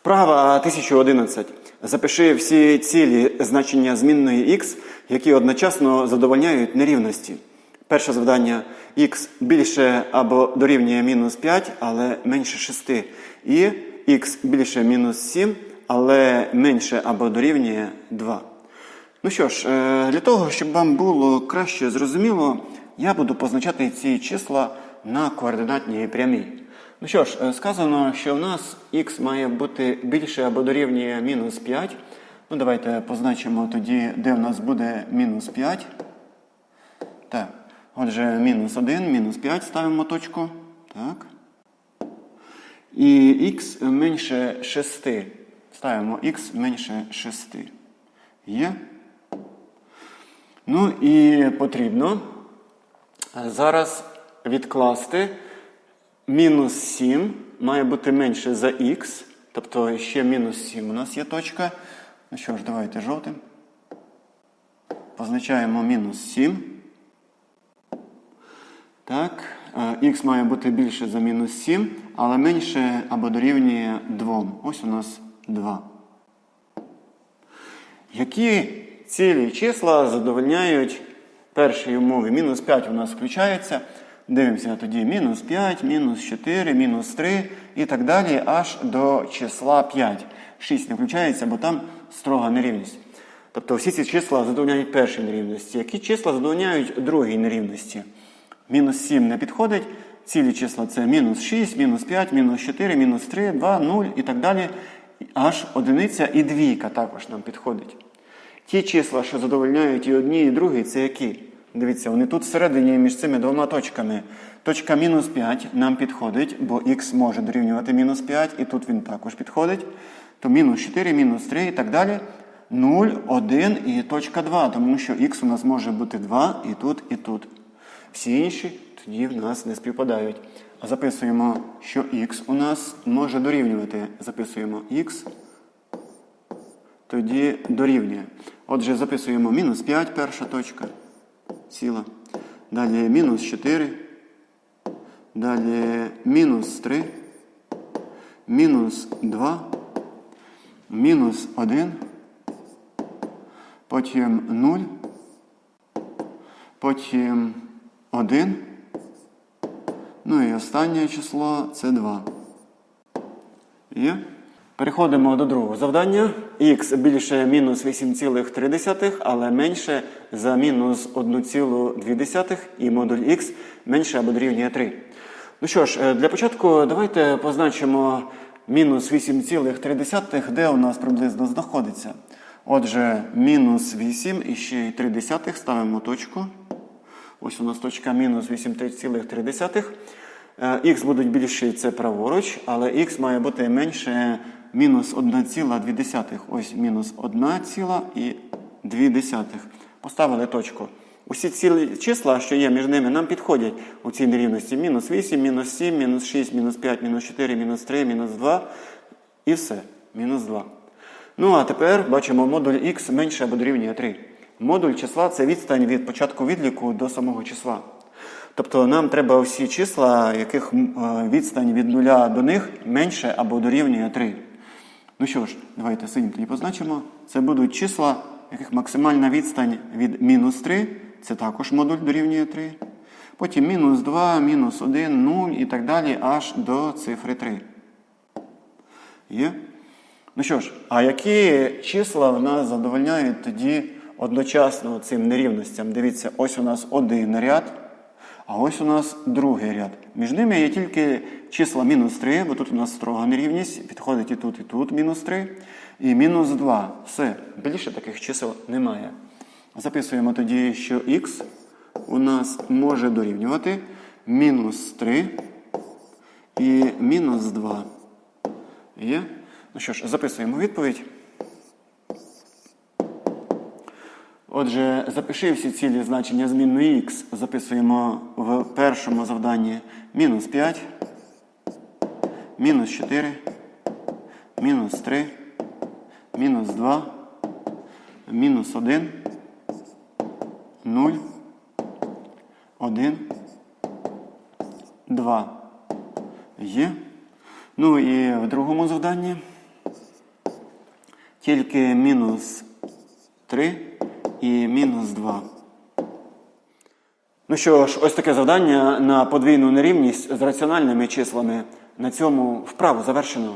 Вправа 1011. Запиши всі цілі значення змінної x, які одночасно задовольняють нерівності. Перше завдання x більше або дорівнює мінус 5, але менше 6. І x більше мінус 7, але менше або дорівнює 2. Ну що ж, е, для того, щоб вам було краще зрозуміло, я буду позначати ці числа на координатній прямій. Ну що ж, е, сказано, що в нас х має бути більше або дорівнює мінус 5. Ну, давайте позначимо тоді, де в нас буде мінус 5. Так, отже, мінус 1, мінус 5 ставимо точку. Так. І х менше 6. Ставимо х менше 6. Є. Ну і потрібно зараз відкласти мінус 7 має бути менше за х, тобто ще мінус 7 у нас є точка. Ну що ж, давайте жовтим. Позначаємо мінус 7. Так, х має бути більше за мінус 7, але менше або дорівнює 2. Ось у нас 2. Які цілі числа задовольняють першій умові? Мінус 5 у нас включається. Дивимося тоді мінус 5, мінус 4, мінус 3 і так далі, аж до числа 5. 6 не включається, бо там строга нерівність. Тобто всі ці числа задовольняють першій нерівності. Які числа задовольняють другій нерівності? Мінус 7 не підходить. Цілі числа це мінус 6, мінус 5, мінус 4, мінус 3, 2, 0 і так далі. Аж одиниця і двійка також нам підходить. Ті числа, що задовольняють і одні, і другі, це які? Дивіться, вони тут всередині між цими двома точками. Точка мінус 5 нам підходить, бо х може дорівнювати мінус 5, і тут він також підходить. То мінус 4, мінус 3 і так далі. 0, 1 і точка 2, тому що х у нас може бути 2 і тут, і тут. Всі інші тоді в нас не співпадають. А записуємо, що х у нас може дорівнювати. Записуємо х, тоді дорівнює. Отже, записуємо мінус 5, перша точка. Ціла. Далі мінус 4. Далі мінус 3. Мінус 2. Мінус 1. Потім 0. Потім 1. Ну і останнє число це 2. Є? Переходимо до другого завдання. Х більше мінус 8,3, але менше за мінус 1,2 і модуль х менше або дорівнює 3. Ну що ж, е, для початку давайте позначимо мінус 8,3, де у нас приблизно знаходиться. Отже, мінус 8 і ще й 3 десятих ставимо точку. Ось у нас точка мінус 8,3. Х будуть більші, це праворуч, але х має бути менше мінус 1,2. Ось мінус 1,2. Поставили точку. Усі ці числа, що є між ними, нам підходять у цій нерівності. Мінус 8, мінус 7, мінус 6, мінус 5, мінус 4, мінус 3, мінус 2. І все. Мінус 2. Ну, а тепер бачимо модуль х менше або дорівнює 3. Модуль числа це відстань від початку відліку до самого числа. Тобто нам треба всі числа, яких відстань від нуля до них менше або дорівнює 3. Ну що ж, давайте синім тоді позначимо. Це будуть числа, яких максимальна відстань від мінус 3. Це також модуль дорівнює 3. Потім мінус 2, мінус 1, 0 і так далі аж до цифри 3. Є? Ну що ж, а які числа в нас задовольняють тоді одночасно цим нерівностям? Дивіться, ось у нас один ряд, а ось у нас другий ряд. Між ними є тільки числа мінус 3, бо тут у нас строга нерівність, підходить і тут, і тут мінус 3, і мінус 2. Все, більше таких чисел немає. Записуємо тоді, що х у нас може дорівнювати мінус 3 і мінус 2. Є? Ну що ж, записуємо відповідь. Отже, запиши всі цілі значення змінної х. Записуємо в першому завданні мінус 5, мінус 4, мінус 3, мінус 2, мінус 1, 0, 1, 2. Є. Ну і в другому завданні. тільки мінус 3 і мінус 2. Ну що ж, ось таке завдання на подвійну нерівність з раціональними числами. На цьому вправу завершено.